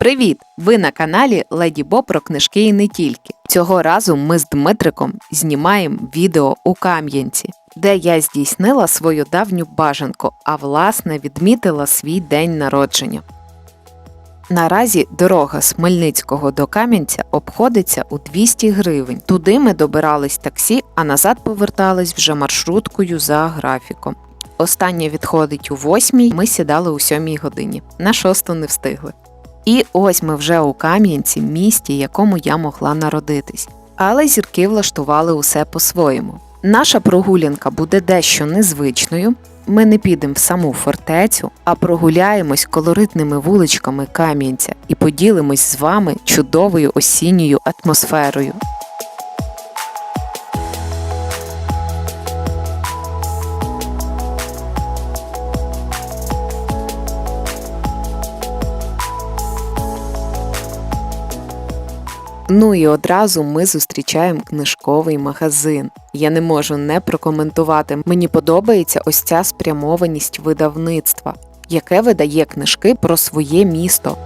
Привіт! Ви на каналі Леді Бо про книжки і не тільки. Цього разу ми з Дмитриком знімаємо відео у Кам'янці, де я здійснила свою давню бажанку, а власне відмітила свій день народження. Наразі дорога з Хмельницького до Кам'янця обходиться у 200 гривень. Туди ми добирались таксі, а назад повертались вже маршруткою за графіком. Останнє відходить у 8, ми сідали у 7 годині. На шосту не встигли. І ось ми вже у Кам'янці, місті, якому я могла народитись. Але зірки влаштували усе по-своєму. Наша прогулянка буде дещо незвичною. Ми не підемо в саму фортецю, а прогуляємось колоритними вуличками Кам'янця і поділимось з вами чудовою осінньою атмосферою. Ну і одразу ми зустрічаємо книжковий магазин. Я не можу не прокоментувати. Мені подобається ось ця спрямованість видавництва, яке видає книжки про своє місто.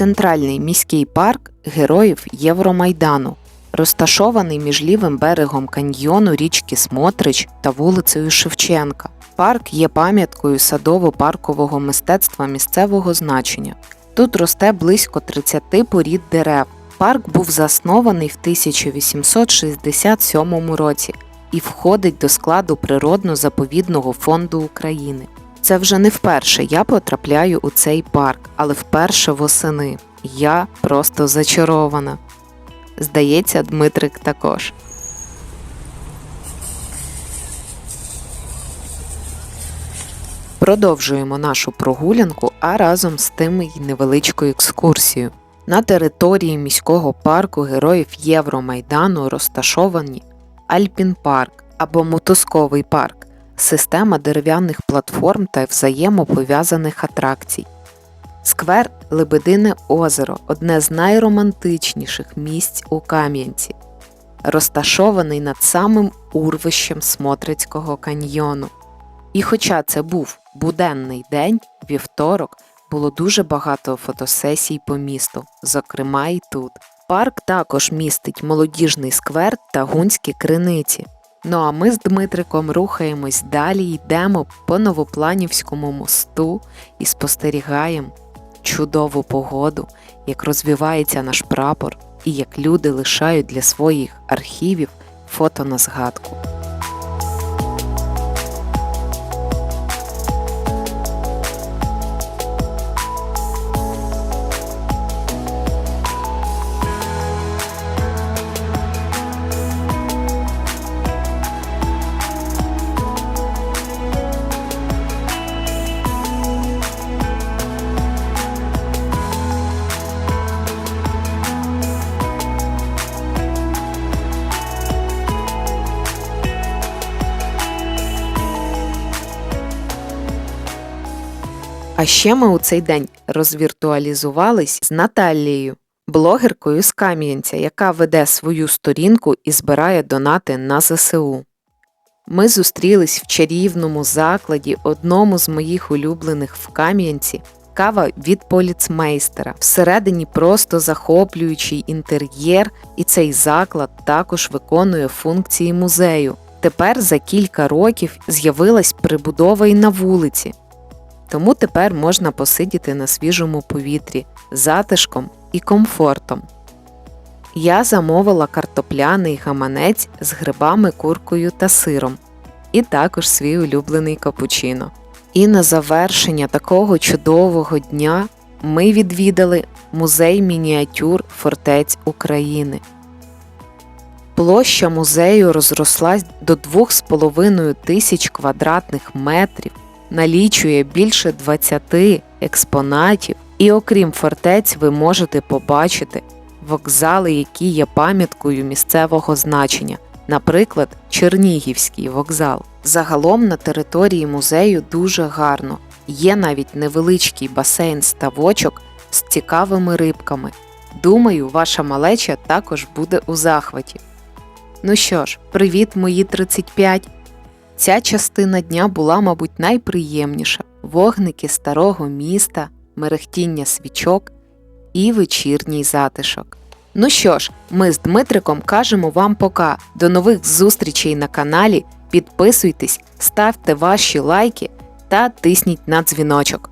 Центральний міський парк героїв Євромайдану, розташований між лівим берегом каньйону річки Смотрич та вулицею Шевченка. Парк є пам'яткою садово-паркового мистецтва місцевого значення. Тут росте близько 30 порід дерев. Парк був заснований в 1867 році і входить до складу природно-заповідного фонду України. Це вже не вперше я потрапляю у цей парк, але вперше восени. Я просто зачарована. Здається, Дмитрик також. Продовжуємо нашу прогулянку, а разом з тим й невеличку екскурсію. На території міського парку героїв Євромайдану розташовані Альпін-парк або мотузковий парк система дерев'яних платформ та взаємопов'язаних атракцій. Сквер Лебедине озеро одне з найромантичніших місць у Кам'янці, розташований над самим урвищем Смотрицького каньйону. І хоча це був буденний день, вівторок, було дуже багато фотосесій по місту, зокрема і тут. Парк також містить молодіжний сквер та гунські криниці. Ну а ми з Дмитриком рухаємось далі, йдемо по Новопланівському мосту і спостерігаємо чудову погоду, як розвивається наш прапор і як люди лишають для своїх архівів фото на згадку. А ще ми у цей день розвіртуалізувались з Наталією, блогеркою з Кам'янця, яка веде свою сторінку і збирає донати на ЗСУ. Ми зустрілись в чарівному закладі, одному з моїх улюблених в Кам'янці, кава від поліцмейстера. Всередині просто захоплюючий інтер'єр, і цей заклад також виконує функції музею. Тепер за кілька років з'явилась прибудова й на вулиці. Тому тепер можна посидіти на свіжому повітрі, затишком і комфортом. Я замовила картопляний гаманець з грибами, куркою та сиром, і також свій улюблений капучино. І на завершення такого чудового дня ми відвідали музей мініатюр фортець України. Площа музею розрослась до 2,5 тисяч квадратних метрів, налічує більше 20 експонатів, і окрім фортець ви можете побачити вокзали, які є пам'яткою місцевого значення, наприклад, Чернігівський вокзал. Загалом на території музею дуже гарно. Є навіть невеличкий басейн ставочок з цікавими рибками. Думаю, ваша малеча також буде у захваті. Ну що ж, привіт, мої 35. Ця частина дня була, мабуть, найприємніша: вогники старого міста, мерехтіння свічок і вечірній затишок. Ну що ж, ми з Дмитриком кажемо вам пока. До нових зустрічей на каналі. Підписуйтесь, ставте ваші лайки та тисніть на дзвіночок.